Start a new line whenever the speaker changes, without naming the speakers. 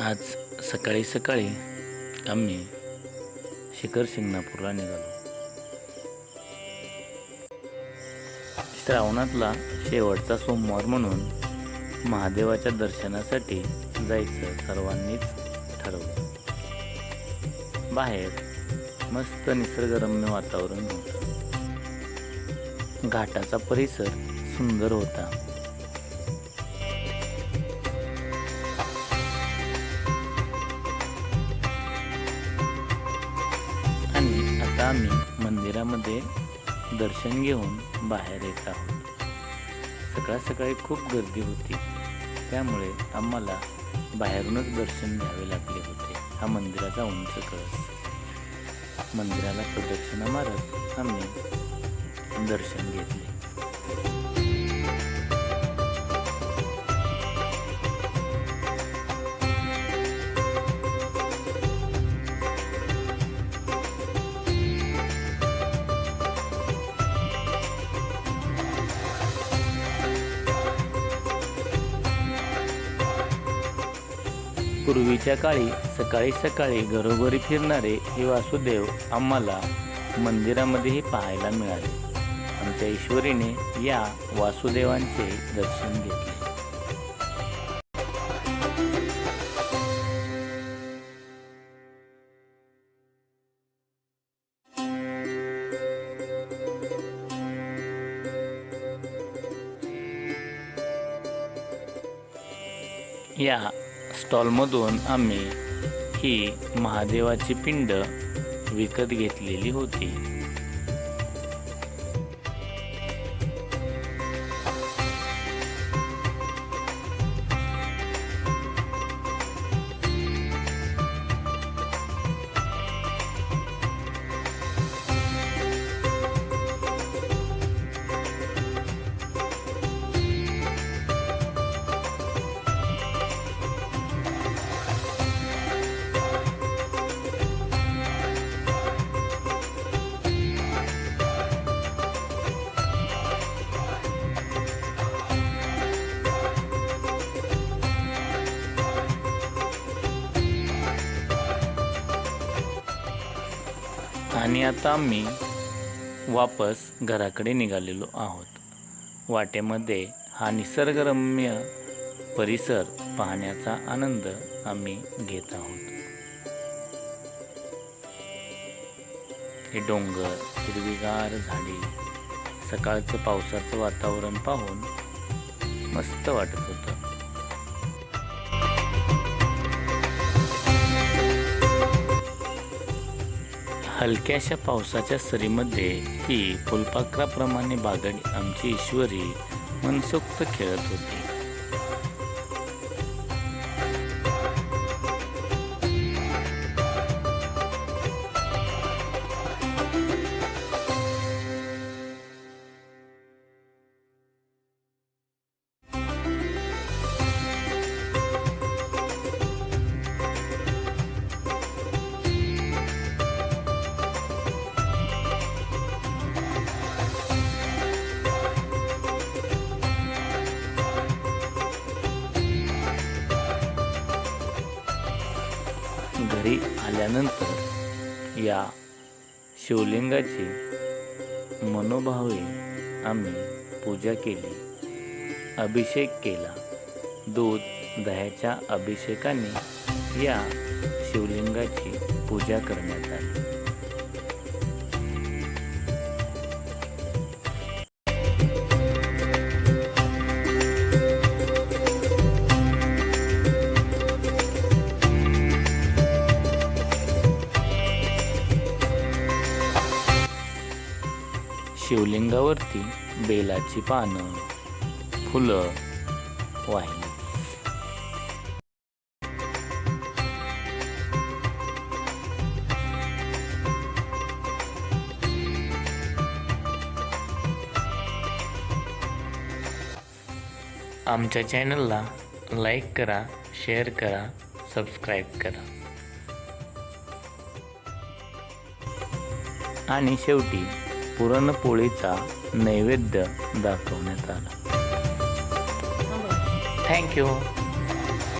आज सकाळी सकाळी आम्ही शिखर शिंगणापूरला निघालो. श्रावणातला शेवटचा सोमवार म्हणून महादेवाच्या दर्शनासाठी जायचं सर्वांनीच ठरवलं. बाहेर मस्त निसर्गरम्य वातावरण होतं. घाटाचा परिसर सुंदर होता. आम्ही मंदिरामध्ये दर्शन घेऊन बाहेर येत आहोत. सकाळ सकाळी खूप गर्दी होती. त्यामुळे आम्हाला बाहेरूनच दर्शन घ्यावे लागले होते. हा मंदिराचा उंच कळस. मंदिराला प्रदक्षिणा मारत आम्ही दर्शन घेतले. पूर्वीच्या काळी सकाळी सकाळी घरोघरी फिरणारे हे वासुदेव आम्हाला मंदिरामध्येही पाहायला मिळाले. आमच्या ईश्वरीने या वासुदेवांचे दर्शन घेतले. या स्टॉलमधून आम्ही ही महादेवाची पिंड विकत घेतलेली होती. आणि आता आम्ही वापस घराकडे निघालेलो आहोत. वाटेमध्ये हा निसर्गरम्य परिसर पाहण्याचा आनंद आम्ही घेत आहोत. हे डोंगर हिरवीगार झाडी सकाळचं पावसाचं वातावरण पाहून मस्त वाटत होतं. हलक्याशा पावसाच्या सरीमध्ये ही फुलपाखराप्रमाणे बागडी आमची ईश्वरी मनसोक्त खेळत होती. घरी आल्यानंतर या शिवलिंगाची मनोभावे आम्ही पूजा केली अभिषेक केला दूध दह्याच्या अभिषेकाने या शिवलिंगाची पूजा करण्यात आली. शिवलिंगावरती बेलाची पानं फुलं वाहिली आमच्या चॅनलला लाईक करा शेअर करा सबस्क्राईब करा. आणि शेवटी पुरणपोळीचा नैवेद्य दाखवण्यात आला. थँक्यू